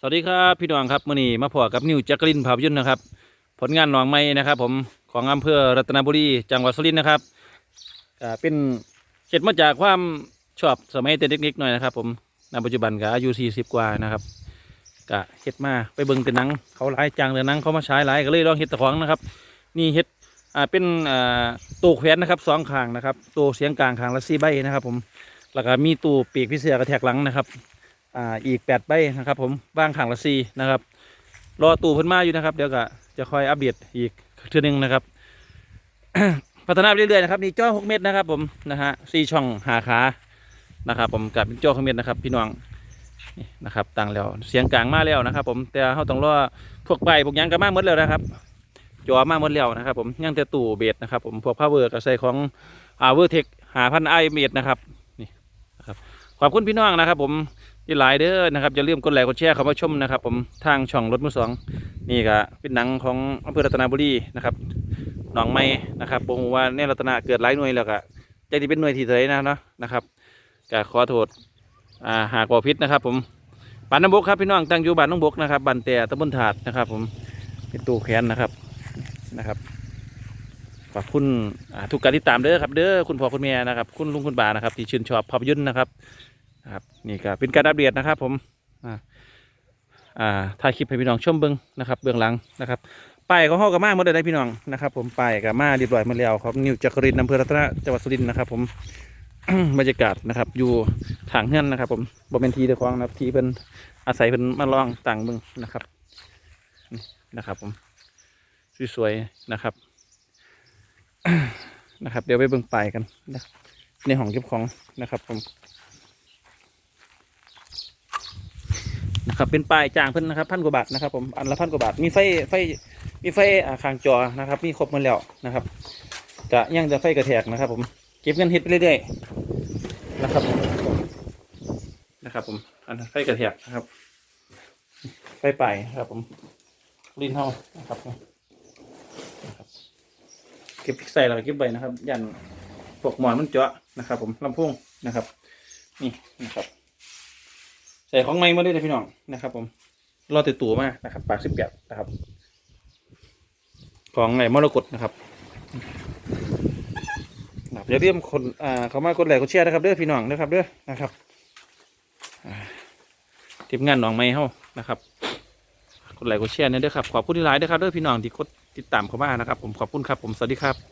สวัสดีครับพี่น้องครับมื่อนี้มาพอกับนิวจักรินภาพยนตร์นะครับ ผลงานหนองไม้นะครับ ผมของอำเภอรัตนบุรีจังหวัดสุรินทร์นะครับเป็นเกิดมาจากความชอบสมัยเด็กๆหน่อยนะครับ ผมณปัจจุบันก็อายุ40 กว่านะครับก็เฮ็ดมาไปเบิ่งแต่หนังเขาหลายจังเลยหนังเขามาฉายหลายก็เลยลองเฮ็ดตะของนะครับ นี่เฮ็ดอ่าเป็นอ่าตู้แขวนนะครับสองข้างนะครับตู้เสียงกลางข้างละสี่ใบนะครับ ผมแล้วก็มีตู้ปีกพิเศษกระแทกหลังนะครับ อ่าอีกแปดใบนะครับ ผมว่างขังละซีนะครับ รอตู่เพิ่นมาอยู่นะครับ เดี๋ยวก็จะคอยอัปเดตอีกเทื่อหนึงนะครับ พัฒนาไปเรื่อยๆนะครับนี่จ้อหกเมตรนะครับ ผมนะฮะสี่ช่องหาขานะครับผมกับเป็นจ้อหกเมตรนะครับ พี่น้องนี่นะครับตั้งแล้วเสียงกลางมาแล้วนะครับ ผมแต่เขาต้องรอพวกใบพวกยังก็มาหมดแล้วนะครับจอมาหมดแล้วนะครับ ผมยังแต่ตู่เบสนะครับ ผมพวกพาวเวอร์ก็ใส่ของอาเวอร์เทคหาพันไอเมตรนะครับนี่นะครับขอบคุณพี่น้องนะครับ ผม ที่หลายเด้อนะครับอย่าลืมกดไลค์กดแชร์เข้ามาชมนะครับ ผมทางช่องรถมือสองนี่ก็เป็นหนังของอำเภอรัตนบุรีนะครับหนองไม้นะครับบอกว่าในรัตนาเกิดหลายหน่วยแล้วก็ใจที่เป็นหน่วยที่เท่าไหรนะเนาะนะครับก็ขอโทษอ่าหากว่าพิษนะครับ ผมบ้านน้ำบกครับพี่น้องตั้งอยู่บ้านน้ำบกนะครับบ้านแต่ตำบลถาดนะครับ ผมเป็นตู้แขนนะครับนะครับขอบคุณทุกการติดตามเด้อครับเด้อคุณพ่อคุณแม่นะครับ คุณลุงคุณป้านะครับ ที่ชื่นชอบภาพยนตร์นะครับ ครับนี่ก็เป็นการอัปเดตนะครับ ผมอ่าถ่ายคลิปให้พี่น้องชมเบิ้งนะครับเบื้องหลังนะครับป้ายของห้องกับมาหมดเลยนะพี่น้องนะครับ ผมป้ายกับมาเรียบร้อยหมาแล้วครับนิวจักรินอำเภอรัตนจังหวัดสุรินทร์นะครับ ผมบรรยากาศนะครับ อยู่ทางเฮือนนะครับ ผมบริเวณทีเดควางนะครับทีเป็นอาศัยเป็นมาลองต่างเบิ้งนะครับนี่นะครับ ผมสวยๆนะครับนะครับ เดี๋ยวไปเบิ้งป้ายกันนะในห้องเก็บของนะครับ ผม นะครับเป็นป้ายจ้างเพิ่นนะครับพันกว่าบาทนะครับผมอันละพันกว่าบาทมีไฟไฟมีไฟอ่างจอนะครับมีครบหมดแล้วนะครับกะยังจะไฟกระแทกนะครับ ผมเก็บเงินเฮ็ดไปเรื่อยๆนะครับผมนะครับ ผมอันไฟกระแทกนะครับ ไฟไปนะครับผมลิ้นเฮานะครับผมนะครับเก็บใส่แล้วเก็บใบนะครับ ยันพวกหมอนมันเจาะนะครับ ผมลำโพงนะครับ นี่นะครับ ใส่ของใหม่มาด้วยนะพี่น้องนะครับ ผมรอติดตัวมานะครับปากสิบแปดนะครับ ของไหนมรกตนะครับนะครับอย่าลืมคนอ่าเขามากดไลค์กดแชร์นะครับเด้อพี่น้องนะครับเด้อนะครับอ่าทีมงานหนองไม้เฮานะครับกดไลค์กดแชร์เนี่ยเด้อครับขอบคุณที่หลายเด้อครับเด้อพี่น้องที่กดติดตามเข้ามานะครับ ผมขอบคุณครับ ผมสวัสดีครับ